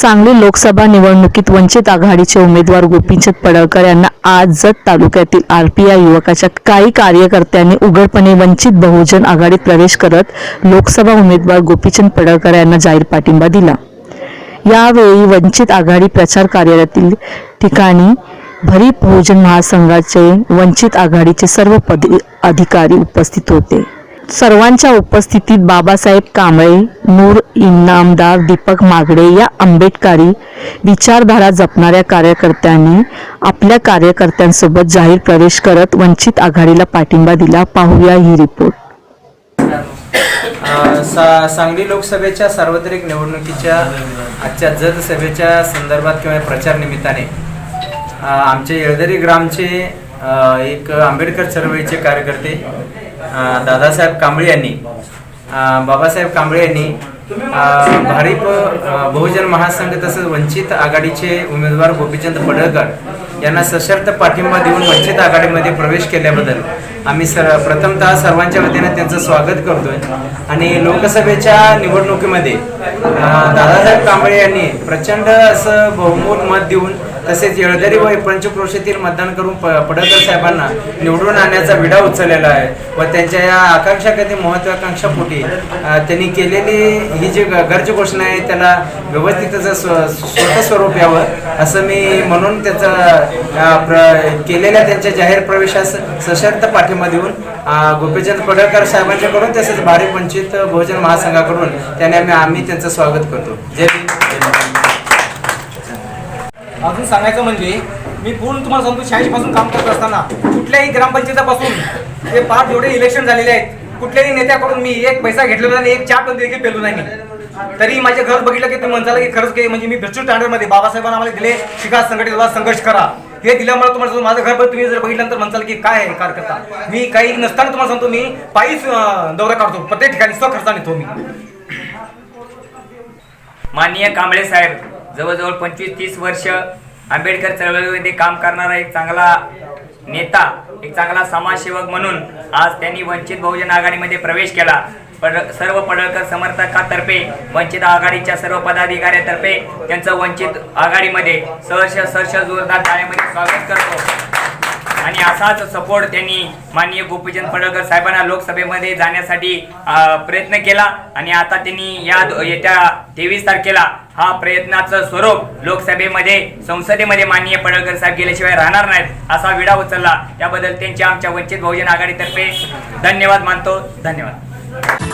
सांगली लोकसभा निवडणुकीत वंचित आघाडीचे उमेदवार गोपीचंद पडळकर यांना आज जत तालुक्यातील आरपीआय युवकाच्या काही कार्यकर्त्यांनी उघडपणे वंचित बहुजन आघाडीत प्रवेश करत लोकसभा उमेदवार गोपीचंद पडळकर यांना जाहीर पाठिंबा दिला. यावेळी वंचित आघाडी प्रचार कार्यालयातील ठिकाणी भरीप बहुजन महासंघाचे वंचित आघाडीचे सर्व पद अधिकारी उपस्थित होते. सर्वांच्या उपस्थितीत बाबासाहेब कांबळे नूर इनामदार दीपक मागडे या आंबेडकरी विचारधारा जपणाऱ्या कार्यकर्त्यांनी आपल्या कार्यकर्त्यांसोबत जाहीर प्रवेश करत वंचित आघाडीला पाठिंबा दिला. पाहूया ही रिपोर्ट. सा सांगली लोकसभेच्या सार्वत्रिक निवडणुकीच्या आजच्या जत सभेच्या संदर्भात किंवा प्रचार निमित्ताने आमचे येळदरी ग्रामचे एक आंबेडकर चळवळीचे कार्यकर्ते दादासाहेब कांबळे यांनी बाबासाहेब कांबळे यांनी अ, भारीप बहुजन महासंघ तसंच वंचित आघाडीचे उमेदवार गोपीचंद पडळकर यांना सशर्त पाठिंबा देऊन वंचित आघाडीमध्ये प्रवेश केल्याबद्दल आम्ही सर प्रथमतः सर्वांच्या वतीने त्यांचं स्वागत करतोय. आणि लोकसभेच्या निवडणुकीमध्ये दादासाहेब कांबळे यांनी प्रचंड असं बहुमोल मत देऊन तसेच येळदरी व पंचक्रोशीतील मतदान करून प पडळकर साहेबांना निवडून आणण्याचा विडा उचललेला आहे व त्यांच्या या आकांक्षा कधी महत्वाकांक्षा पोटी त्यांनी केलेली ही जी ग- घोषणा आहे त्याला व्यवस्थित त्याचं स्वतः स्वरूप यावं असं मी म्हणून त्याचा प्र- केलेल्या त्यांच्या जाहीर प्रवेशास सशर्त पाठिंबा देऊन गोपीचंद पडळकर साहेबांच्याकडून तसेच भारी वंचित बहुजन महासंघाकडून त्याने आम्ही आम्ही त्यांचं स्वागत करतो. जय भीम अजून सांगायचं म्हणजे मी पूर्ण तुम्हाला सांगतो शहाऐंशी पासून काम करत असताना कुठल्याही ग्रामपंचायतापासून ते पाच जेवढे इलेक्शन झालेले आहेत. कुठल्याही नेत्याकडून मी एक पैसा घेतलेला नाही एक चहा पण देखील पेलो नाही तरी माझे घर बघितलं की तुम्ही म्हणताल की खरंच काही म्हणजे मी भ्रष्ट स्टँडर्डमध्ये बाबासाहेबांना आम्हाला दिले शिका संघटित व्हा संघर्ष करा. हे दिल्यामुळे तुम्हाला सांगतो, माझं घर पण तुम्ही जर बघितलं तर म्हणताल की काय आहे कार्यकर्ता. मी काही नसताना तुम्हाला सांगतो मी पायीच दौरा काढतो. प्रत्येक ठिकाणी स्वखर्चाने येतो मी. माननीय कांबळे साहेब जवळजवळ पंचवीस तीस वर्ष आंबेडकर चळवळीमध्ये काम करणारा एक चांगला नेता एक चांगला समाजसेवक म्हणून आज त्यांनी वंचित बहुजन आघाडीमध्ये प्रवेश केला. पड सर्व पडळकर समर्थकातर्फे वंचित आघाडीच्या सर्व पदाधिकाऱ्यातर्फे त्यांचं वंचित आघाडीमध्ये सहर्ष सहर्ष जोरदार टाळ्यामध्ये स्वागत करतो. आणि असाच सपोर्ट त्यांनी माननीय गोपीचंद पडळकर साहेबांना लोकसभेमध्ये जाण्यासाठी प्रयत्न केला. आणि आता त्यांनी या येत्या तेवीस तारखेला हा प्रयत्नाचं स्वरूप लोकसभेमध्ये संसदेमध्ये माननीय पडळकर साहेब गेल्याशिवाय राहणार नाहीत असा विडा उचलला. त्याबद्दल त्यांच्या आमच्या वंचित बहुजन आघाडीतर्फे धन्यवाद मानतो. धन्यवाद.